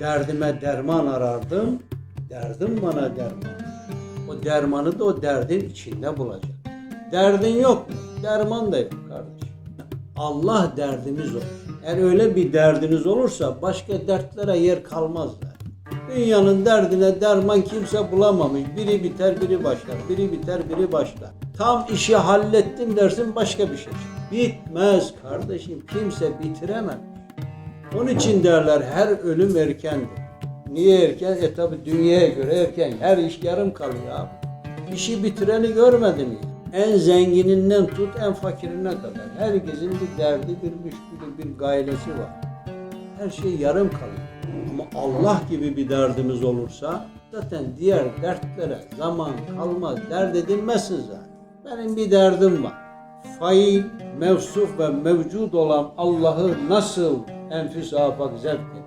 Derdime derman arardım, derdim bana derman. O dermanı da o derdin içinde bulacak. Derdin yok mu? Derman da yok kardeşim. Allah derdimiz olsun. Eğer öyle bir derdiniz olursa başka dertlere yer kalmazlar. Dünyanın derdine derman kimse bulamamış. Biri biter biri başlar. Biri biter biri başlar. Tam işi hallettim dersin başka bir şey. Bitmez kardeşim. Kimse bitiremez. Onun için derler her ölüm erkendir. Niye erken? E tabi dünyaya göre erken. Her iş yarım kalıyor abi. İşi bitireni görmedim ya. En zengininden tut en fakirine kadar. Herkesin bir derdi, bir müşkülü, bir gailesi var. Her şey yarım kalıyor. Ama Allah gibi bir derdimiz olursa zaten diğer dertlere zaman kalmaz. Dert edilmezsin zaten. Benim bir derdim var. Fail, mevsuf ve mevcud olan Allah'ı nasıl enfüs afak zevk